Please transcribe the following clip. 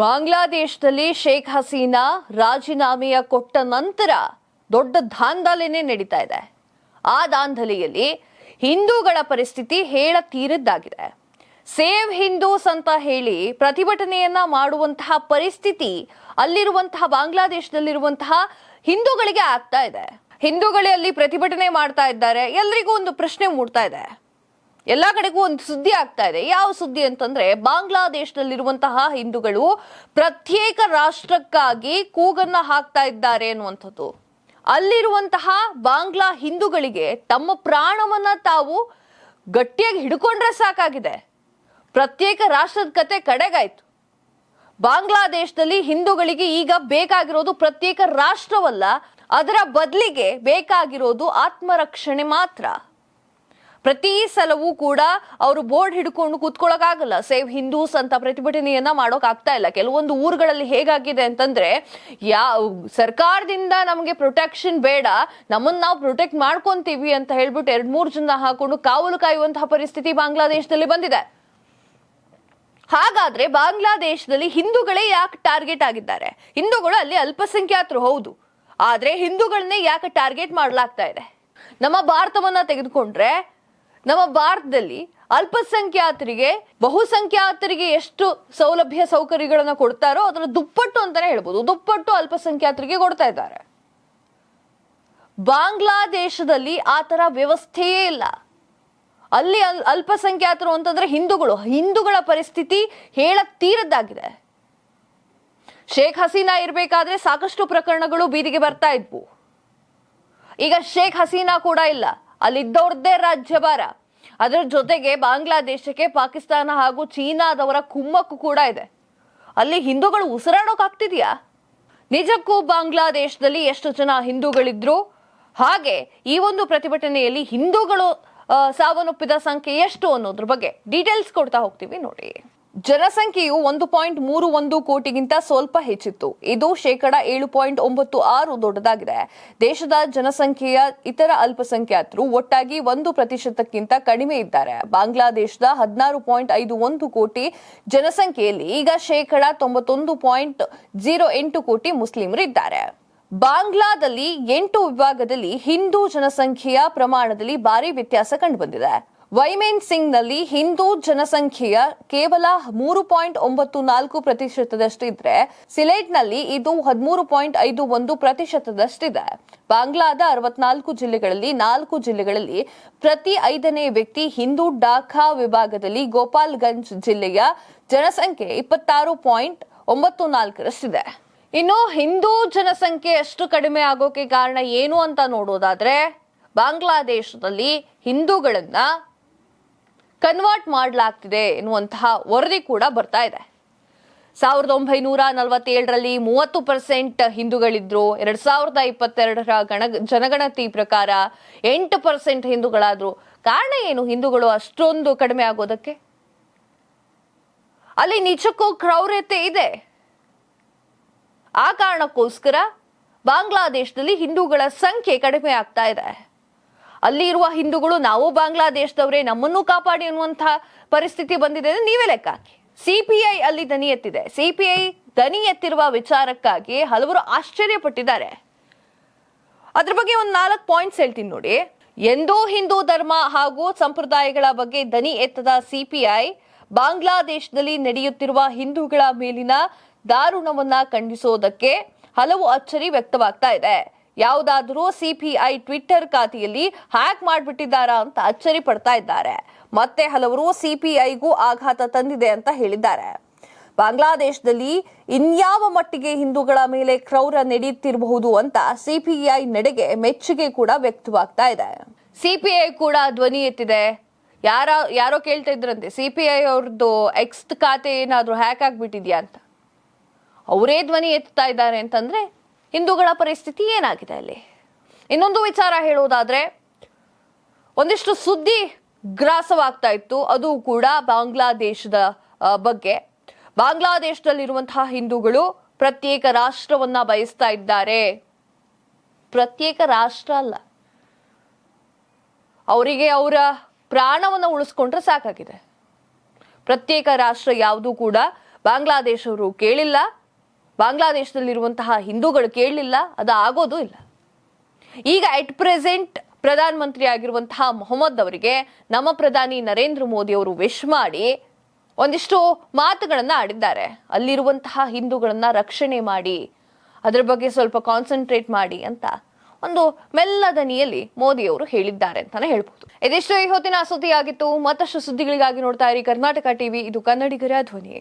ಬಾಂಗ್ಲಾದೇಶದಲ್ಲಿ ಶೇಖ್ ಹಸೀನಾ ರಾಜೀನಾಮೆಯ ಕೊಟ್ಟ ನಂತರ ದೊಡ್ಡ ದಾಂಧಲೆನೇ ನಡೀತಾ ಇದೆ. ಆ ದಾಂಧಲೆಯಲ್ಲಿ ಹಿಂದೂಗಳ ಪರಿಸ್ಥಿತಿ ಹೇಳ ತೀರದ್ದಾಗಿದೆ ಸೇವ್ ಹಿಂದೂಸ್ ಅಂತ ಹೇಳಿ ಪ್ರತಿಭಟನೆಯನ್ನ ಮಾಡುವಂತಹ ಪರಿಸ್ಥಿತಿ ಅಲ್ಲಿರುವಂತಹ ಬಾಂಗ್ಲಾದೇಶದಲ್ಲಿರುವಂತಹ ಹಿಂದೂಗಳಿಗೆ ಆಗ್ತಾ ಇದೆ. ಹಿಂದೂಗಳೇ ಅಲ್ಲಿ ಪ್ರತಿಭಟನೆ ಮಾಡ್ತಾ ಇದ್ದಾರೆ. ಎಲ್ರಿಗೂ ಒಂದು ಪ್ರಶ್ನೆ ಮೂಡ್ತಾ ಇದೆ. ಎಲ್ಲಾ ಕಡೆಗೂ ಒಂದು ಸುದ್ದಿ ಆಗ್ತಾ ಇದೆ. ಯಾವ ಸುದ್ದಿ ಅಂತಂದ್ರೆ ಬಾಂಗ್ಲಾದೇಶದಲ್ಲಿರುವಂತಹ ಹಿಂದೂಗಳು ಪ್ರತ್ಯೇಕ ರಾಷ್ಟ್ರಕ್ಕಾಗಿ ಕೂಗನ್ನ ಹಾಕ್ತಾ ಇದ್ದಾರೆ ಅನ್ನುವಂಥದ್ದು. ಅಲ್ಲಿರುವಂತಹ ಬಾಂಗ್ಲಾ ಹಿಂದೂಗಳಿಗೆ ತಮ್ಮ ಪ್ರಾಣವನ್ನ ತಾವು ಗಟ್ಟಿಯಾಗಿ ಹಿಡ್ಕೊಂಡ್ರೆ ಸಾಕಾಗಿದೆ. ಪ್ರತ್ಯೇಕ ರಾಷ್ಟ್ರದ ಕತೆ ಕಡೆಗಾಯ್ತು. ಬಾಂಗ್ಲಾದೇಶದಲ್ಲಿ ಹಿಂದೂಗಳಿಗೆ ಈಗ ಬೇಕಾಗಿರೋದು ಪ್ರತ್ಯೇಕ ರಾಷ್ಟ್ರವಲ್ಲ, ಅದರ ಬದಲಿಗೆ ಬೇಕಾಗಿರೋದು ಆತ್ಮರಕ್ಷಣೆ ಮಾತ್ರ. ಪ್ರತಿ ಸಲವೂ ಕೂಡ ಅವರು ಬೋರ್ಡ್ ಹಿಡ್ಕೊಂಡು ಕೂತ್ಕೊಳ್ಳೋಕ್ಕಾಗಲ್ಲ ಸೇವ್ ಹಿಂದೂಸ್ ಅಂತ ಪ್ರತಿಭಟನೆಯನ್ನ ಮಾಡೋಕ್ ಆಗ್ತಾ ಇಲ್ಲ. ಕೆಲವೊಂದು ಊರುಗಳಲ್ಲಿ ಹೇಗಾಗಿದೆ ಅಂತಂದ್ರೆ ಯಾವ ಸರ್ಕಾರದಿಂದ ನಮಗೆ ಪ್ರೊಟೆಕ್ಷನ್ ಬೇಡ ನಮ್ಮನ್ನ ನಾವು ಪ್ರೊಟೆಕ್ಟ್ ಮಾಡ್ಕೊಂತೀವಿ ಅಂತ ಹೇಳ್ಬಿಟ್ಟು ಎರಡ್ ಮೂರು ಜನ ಹಾಕೊಂಡು ಕಾವಲು ಕಾಯುವಂತಹ ಪರಿಸ್ಥಿತಿ ಬಾಂಗ್ಲಾದೇಶದಲ್ಲಿ ಬಂದಿದೆ. ಹಾಗಾದ್ರೆ ಬಾಂಗ್ಲಾದೇಶದಲ್ಲಿ ಹಿಂದೂಗಳೇ ಯಾಕೆ ಟಾರ್ಗೆಟ್ ಆಗಿದ್ದಾರೆ? ಹಿಂದೂಗಳು ಅಲ್ಲಿ ಅಲ್ಪಸಂಖ್ಯಾತರು, ಹೌದು. ಆದ್ರೆ ಹಿಂದೂಗಳನ್ನೇ ಯಾಕೆ ಟಾರ್ಗೆಟ್ ಮಾಡಲಾಗ್ತಾ ಇದೆ? ನಮ್ಮ ಭಾರತವನ್ನ ತೆಗೆದುಕೊಂಡ್ರೆ ನಮ್ಮ ಭಾರತದಲ್ಲಿ ಅಲ್ಪಸಂಖ್ಯಾತರಿಗೆ, ಬಹುಸಂಖ್ಯಾತರಿಗೆ ಎಷ್ಟು ಸೌಲಭ್ಯ ಸೌಕರ್ಯಗಳನ್ನ ಕೊಡ್ತಾರೋ ಅದರ ದುಪ್ಪಟ್ಟು ಅಂತಾನೆ ಹೇಳ್ಬೋದು. ದುಪ್ಪಟ್ಟು ಅಲ್ಪಸಂಖ್ಯಾತರಿಗೆ ಕೊಡ್ತಾ ಇದ್ದಾರೆ. ಬಾಂಗ್ಲಾದೇಶದಲ್ಲಿ ಆ ತರ ವ್ಯವಸ್ಥೆಯೇ ಇಲ್ಲ. ಅಲ್ಲಿ ಅಲ್- ಅಲ್ಪಸಂಖ್ಯಾತರು ಅಂತಂದ್ರೆ ಹಿಂದೂಗಳು. ಹಿಂದೂಗಳ ಪರಿಸ್ಥಿತಿ ಹೇಳ ತೀರದ್ದಾಗಿದೆ. ಶೇಖ್ ಹಸೀನಾ ಇರಬೇಕಾದ್ರೆ ಸಾಕಷ್ಟು ಪ್ರಕರಣಗಳು ಬೀದಿಗೆ ಬರ್ತಾ ಇದ್ವು. ಈಗ ಶೇಖ್ ಹಸೀನಾ ಕೂಡ ಇಲ್ಲ. ಅಲ್ಲಿದ್ದವ್ರದ್ದೇ ರಾಜ್ಯಭಾರ. ಅದರ ಜೊತೆಗೆ ಬಾಂಗ್ಲಾದೇಶಕ್ಕೆ ಪಾಕಿಸ್ತಾನ ಹಾಗೂ ಚೀನಾದವರ ಕುಮ್ಮಕ್ಕು ಕೂಡ ಇದೆ. ಅಲ್ಲಿ ಹಿಂದೂಗಳು ಉಸಿರಾಡೋಕಾಗ್ತಿದ್ಯಾ ನಿಜಕ್ಕೂ ಬಾಂಗ್ಲಾದೇಶದಲ್ಲಿ ಎಷ್ಟು ಜನ ಹಿಂದೂಗಳಿದ್ರು? ಹಾಗೆ ಈ ಒಂದು ಪ್ರತಿಭಟನೆಯಲ್ಲಿ ಹಿಂದೂಗಳು ಸಾವನ್ನಪ್ಪಿದ ಸಂಖ್ಯೆ ಎಷ್ಟು ಅನ್ನೋದ್ರ ಬಗ್ಗೆ ಡೀಟೇಲ್ಸ್ ಕೊಡ್ತಾ ಹೋಗ್ತೀವಿ ನೋಡಿ. ಜನಸಂಖ್ಯೆಯು ಒಂದು ಪಾಯಿಂಟ್ ಮೂರು ಒಂದು ಕೋಟಿಗಿಂತ ಸ್ವಲ್ಪ ಹೆಚ್ಚಿತ್ತು. ಇದು ಶೇಕಡ ಏಳು ಪಾಯಿಂಟ್ ಒಂಬತ್ತು ಆರು ದೊಡ್ಡದಾಗಿದೆ. ದೇಶದ ಜನಸಂಖ್ಯೆಯ ಇತರ ಅಲ್ಪಸಂಖ್ಯಾತರು ಒಟ್ಟಾಗಿ ಒಂದು ಪ್ರತಿಶತಕ್ಕಿಂತ ಕಡಿಮೆ ಇದ್ದಾರೆ. ಬಾಂಗ್ಲಾದೇಶದ ಹದಿನಾರು ಪಾಯಿಂಟ್ ಐದು ಒಂದು ಕೋಟಿ ಜನಸಂಖ್ಯೆಯಲ್ಲಿ ಈಗ ಶೇಕಡ ತೊಂಬತ್ತೊಂದು ಪಾಯಿಂಟ್ ಜೀರೋ ಎಂಟು ಕೋಟಿ ಮುಸ್ಲಿಮರು ಇದ್ದಾರೆ. ಬಾಂಗ್ಲಾದಲ್ಲಿ ಎಂಟು ವಿಭಾಗದಲ್ಲಿ ಹಿಂದೂ ಜನಸಂಖ್ಯೆಯ ಪ್ರಮಾಣದಲ್ಲಿ ಭಾರಿ ವ್ಯತ್ಯಾಸ ಕಂಡುಬಂದಿದೆ ವೈಮೇನ್ ಸಿಂಗ್ನಲ್ಲಿ ಹಿಂದೂ ಜನಸಂಖ್ಯೆಯ ಕೇವಲ ಮೂರು ಪಾಯಿಂಟ್ ಒಂಬತ್ತು ನಾಲ್ಕು ಪ್ರತಿಶತದಷ್ಟಿದ್ರೆ, ಸಿಲೆಟ್ನಲ್ಲಿ ಇದು ಹದಿಮೂರು ಪಾಯಿಂಟ್ ಐದು ಒಂದು ಪ್ರತಿಶತದಷ್ಟಿದೆ. ಬಾಂಗ್ಲಾದ ಅರವತ್ನಾಲ್ಕು ಜಿಲ್ಲೆಗಳಲ್ಲಿ, ನಾಲ್ಕು ಜಿಲ್ಲೆಗಳಲ್ಲಿ ಪ್ರತಿ ಐದನೇ ವ್ಯಕ್ತಿ ಹಿಂದೂ ಡಾಖಾ ವಿಭಾಗದಲ್ಲಿ ಗೋಪಾಲ್ಗಂಜ್ ಜಿಲ್ಲೆಯ ಜನಸಂಖ್ಯೆ ಇಪ್ಪತ್ತಾರು ಪಾಯಿಂಟ್ ಒಂಬತ್ತು ನಾಲ್ಕರಷ್ಟಿದೆ. ಇನ್ನು ಹಿಂದೂ ಜನಸಂಖ್ಯೆ ಅಷ್ಟು ಕಡಿಮೆ ಆಗೋಕೆ ಕಾರಣ ಏನು ಅಂತ ನೋಡೋದಾದ್ರೆ, ಬಾಂಗ್ಲಾದೇಶದಲ್ಲಿ ಹಿಂದೂಗಳನ್ನ ಕನ್ವರ್ಟ್ ಮಾಡಲಾಗ್ತಿದೆ ಎನ್ನುವಂತಹ ವರದಿ ಕೂಡ ಬರ್ತಾ ಇದೆ. ಸಾವಿರದ ಒಂಬೈನೂರ ನಲವತ್ತೇಳರಲ್ಲಿ ಮೂವತ್ತು ಪರ್ಸೆಂಟ್ ಹಿಂದೂಗಳಿದ್ರು, ಎರಡ್ ಸಾವಿರದ ಇಪ್ಪತ್ತೆರಡರ ಗಣ, ಜನಗಣತಿ ಪ್ರಕಾರ ಎಂಟು ಪರ್ಸೆಂಟ್ ಹಿಂದೂಗಳಾದ್ರು. ಕಾರಣ ಏನು? ಹಿಂದೂಗಳು ಅಷ್ಟೊಂದು ಕಡಿಮೆ ಆಗೋದಕ್ಕೆ? ಅಲ್ಲಿ ನಿಜಕ್ಕೂ ಕ್ರೌರ್ಯತೆ ಇದೆ. ಆ ಕಾರಣಕ್ಕೋಸ್ಕರ ಬಾಂಗ್ಲಾದೇಶದಲ್ಲಿ ಹಿಂದೂಗಳ ಸಂಖ್ಯೆ ಕಡಿಮೆ ಆಗ್ತಾ ಇದೆ. ಅಲ್ಲಿ ಇರುವ ಹಿಂದೂಗಳು, ನಾವು ಬಾಂಗ್ಲಾದೇಶದವರೇ, ನಮ್ಮನ್ನು ಕಾಪಾಡಿ ಅನ್ನುವಂತಹ ಪರಿಸ್ಥಿತಿ ಬಂದಿದೆ ನೀವೇ ಲೆಕ್ಕ ಸಿಪಿಐ ಅಲ್ಲಿ ದನಿ ಎತ್ತಿದೆ. ಸಿಪಿಐ ದನಿ ಎತ್ತಿರುವ ವಿಚಾರಕ್ಕಾಗಿ ಹಲವರು ಆಶ್ಚರ್ಯಪಟ್ಟಿದ್ದಾರೆ ಅದ್ರ ಬಗ್ಗೆ ಒಂದು ನಾಲ್ಕು ಪಾಯಿಂಟ್ಸ್ ಹೇಳ್ತೀನಿ ನೋಡಿ. ಎಂದೂ ಹಿಂದೂ ಧರ್ಮ ಹಾಗೂ ಸಂಪ್ರದಾಯಗಳ ಬಗ್ಗೆ ದನಿ ಎತ್ತದ ಸಿಪಿಐ ಬಾಂಗ್ಲಾದೇಶದಲ್ಲಿ ನಡೆಯುತ್ತಿರುವ ಹಿಂದೂಗಳ ಮೇಲಿನ ದಾರುಣವನ್ನ ಖಂಡಿಸೋದಕ್ಕೆ ಹಲವು ಅಚ್ಚರಿ ವ್ಯಕ್ತವಾಗ್ತಾ ಇದೆ. ಯಾವುದಾದರೂ ಸಿಪಿಐ ಟ್ವಿಟ್ಟರ್ ಖಾತೆಯಲ್ಲಿ ಹ್ಯಾಕ್ ಮಾಡಿಬಿಟ್ಟಿದ್ದಾರಾ ಅಂತ ಅಚ್ಚರಿ ಪಡ್ತಾ ಇದ್ದಾರೆ. ಮತ್ತೆ ಹಲವರು ಸಿಪಿಐಗೂ ಆಘಾತ ತಂದಿದೆ ಅಂತ ಹೇಳಿದ್ದಾರೆ. ಬಾಂಗ್ಲಾದೇಶದಲ್ಲಿ ಇನ್ಯಾವ ಮಟ್ಟಿಗೆ ಹಿಂದೂಗಳ ಮೇಲೆ ಕ್ರೌರ ನಡೆಯುತ್ತಿರಬಹುದು ಅಂತ ಸಿಪಿಐ ನಡೆಗೆ ಮೆಚ್ಚುಗೆ ಕೂಡ ವ್ಯಕ್ತವಾಗ್ತಾ ಇದೆ. ಸಿಪಿಐ ಕೂಡ ಧ್ವನಿ ಎತ್ತಿದೆ. ಯಾರ, ಯಾರೋ ಕೇಳ್ತಾ ಇದ್ರಂತೆ, ಸಿಪಿಐ ಅವ್ರದ್ದು ಎಕ್ಸ್ ಖಾತೆ ಏನಾದರೂ ಹ್ಯಾಕ್ ಆಗ್ಬಿಟ್ಟಿದ್ಯಾ ಅಂತ. ಅವರೇ ಧ್ವನಿ ಎತ್ತಾ ಇದ್ದಾರೆ ಅಂತಂದ್ರೆ ಹಿಂದೂಗಳ ಪರಿಸ್ಥಿತಿ ಏನಾಗಿದೆ ಅಲ್ಲಿ? ಇನ್ನೊಂದು ವಿಚಾರ ಹೇಳೋದಾದ್ರೆ ಒಂದಿಷ್ಟು ಸುದ್ದಿ ಗ್ರಾಸವಾಗ್ತಾ ಇತ್ತು. ಅದು ಕೂಡ ಬಾಂಗ್ಲಾದೇಶದ ಬಗ್ಗೆ. ಬಾಂಗ್ಲಾದೇಶದಲ್ಲಿರುವಂತಹ ಹಿಂದೂಗಳು ಪ್ರತ್ಯೇಕ ರಾಷ್ಟ್ರವನ್ನ ಬಯಸ್ತಾ ಇದ್ದಾರೆ. ಪ್ರತ್ಯೇಕ ರಾಷ್ಟ್ರ ಅಲ್ಲ. ಅವರಿಗೆ ಅವರ ಪ್ರಾಣವನ್ನು ಉಳಿಸ್ಕೊಂಡ್ರೆ ಸಾಕಾಗಿದೆ. ಪ್ರತ್ಯೇಕ ರಾಷ್ಟ್ರ ಯಾವುದು ಕೂಡ ಬಾಂಗ್ಲಾದೇಶವರು ಕೇಳಿಲ್ಲ. ಬಾಂಗ್ಲಾದೇಶದಲ್ಲಿರುವಂತಹ ಹಿಂದೂಗಳು ಕೇಳಲಿಲ್ಲ, ಅದು ಆಗೋದು ಇಲ್ಲ. ಈಗ ಎಟ್ ಪ್ರೆಸೆಂಟ್ ಪ್ರಧಾನ ಮಂತ್ರಿ ಆಗಿರುವಂತಹ ಮೊಹಮ್ಮದ್ ಅವರಿಗೆ ನಮ್ಮ ಪ್ರಧಾನಿ ನರೇಂದ್ರ ಮೋದಿ ಅವರು ವಿಶ್ ಮಾಡಿ ಒಂದಿಷ್ಟು ಮಾತುಗಳನ್ನು ಆಡಿದ್ದಾರೆ. ಅಲ್ಲಿರುವಂತಹ ಹಿಂದೂಗಳನ್ನ ರಕ್ಷಣೆ ಮಾಡಿ, ಅದರ ಬಗ್ಗೆ ಸ್ವಲ್ಪ ಕಾನ್ಸಂಟ್ರೇಟ್ ಮಾಡಿ ಅಂತ ಒಂದು ಮೆಲ್ಲ ದನಿಯಲ್ಲಿ ಮೋದಿ ಅವರು ಹೇಳಿದ್ದಾರೆ ಅಂತಾನೆ ಹೇಳ್ಬೋದು. ಇದಿಷ್ಟು ಈ ಹೊತ್ತಿನ ಸುದ್ದಿಯಾಗಿತ್ತು. ಮತ್ತಷ್ಟು ಸುದ್ದಿಗಳಿಗಾಗಿ ನೋಡ್ತಾ ಇರಿ ಕರ್ನಾಟಕ ಟಿವಿ, ಇದು ಕನ್ನಡಿಗರ ಧ್ವನಿ.